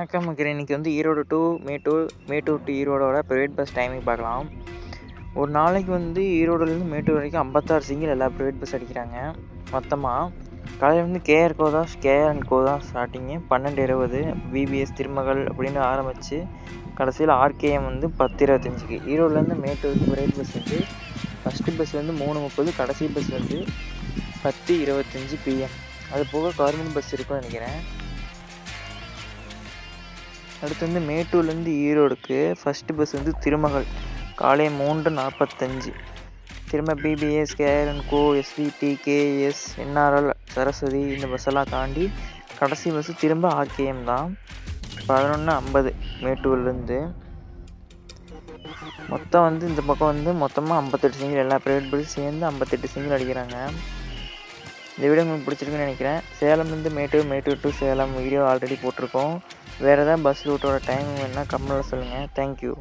வணக்கம். மக்களே இன்றைக்கி வந்து ஈரோடு டு மேட்டூர் மேட்டூர் டு ஈரோடோட ப்ரைவேட் பஸ் டைமிங் பார்க்கலாம். ஒரு நாளைக்கு வந்து ஈரோடுலேருந்து மேட்டூர் வரைக்கும் ஐம்பத்தாறு சிங்கிள் எல்லா ப்ரைவேட் பஸ் அடிக்கிறாங்க. மொத்தமாக காலையில் வந்து கேஆர் கோ தான் கேஆர் அண்ட் கோ தான் ஸ்டார்டிங்கு பன்னெண்டு இருபது பிபிஎஸ் திருமகள் அப்படின்னு ஆரம்பித்து கடைசியில் ஆர்கேஎம் வந்து பத்து இருபத்தஞ்சுக்கு. ஈரோடுலேருந்து மேட்டூருக்கு ப்ரைவேட் பஸ் வந்து ஃபஸ்ட்டு பஸ் வந்து மூணு முப்பது கடைசி பஸ் வந்து பத்து இருபத்தஞ்சி பிஎம் அது போக கவர்மெண்ட் பஸ் இருக்கும்னு நினைக்கிறேன். அடுத்து வந்து மேட்டூர்லேருந்து ஈரோடுக்கு ஃபஸ்ட்டு பஸ் வந்து திருமகள். காலை மூன்று நாற்பத்தஞ்சு. திரும்ப பிபிஎஸ் கேஆர்என் கோ எஸ்விடி கேஎஸ் என்ஆர்எல் சரஸ்வதி இந்த பஸ்ஸெல்லாம் தாண்டி கடைசி பஸ்ஸு திரும்ப ஆர்கேஎம் தான். பதினொன்று ஐம்பது மேட்டூர்லேருந்து. மொத்தம் வந்து இந்த பக்கம் வந்து மொத்தமாக ஐம்பத்தெட்டு சிங்கிள் எல்லா ப்ரைவேட் பஸ்ஸும் சேர்ந்து ஐம்பத்தெட்டு சிங்கிள் அடிக்கிறாங்க. இந்த வீடியோ உங்களுக்கு பிடிச்சிருக்குன்னு நினைக்கிறேன். சேலம்லேருந்து Mettur Mettur to Salem video already போட்டிருக்கோம். வேறு ஏதாவது பஸ் ரூட்டோட டைமிங் வேணுன்னா கமெண்ட்டில் சொல்லுங்கள் தேங்க்யூ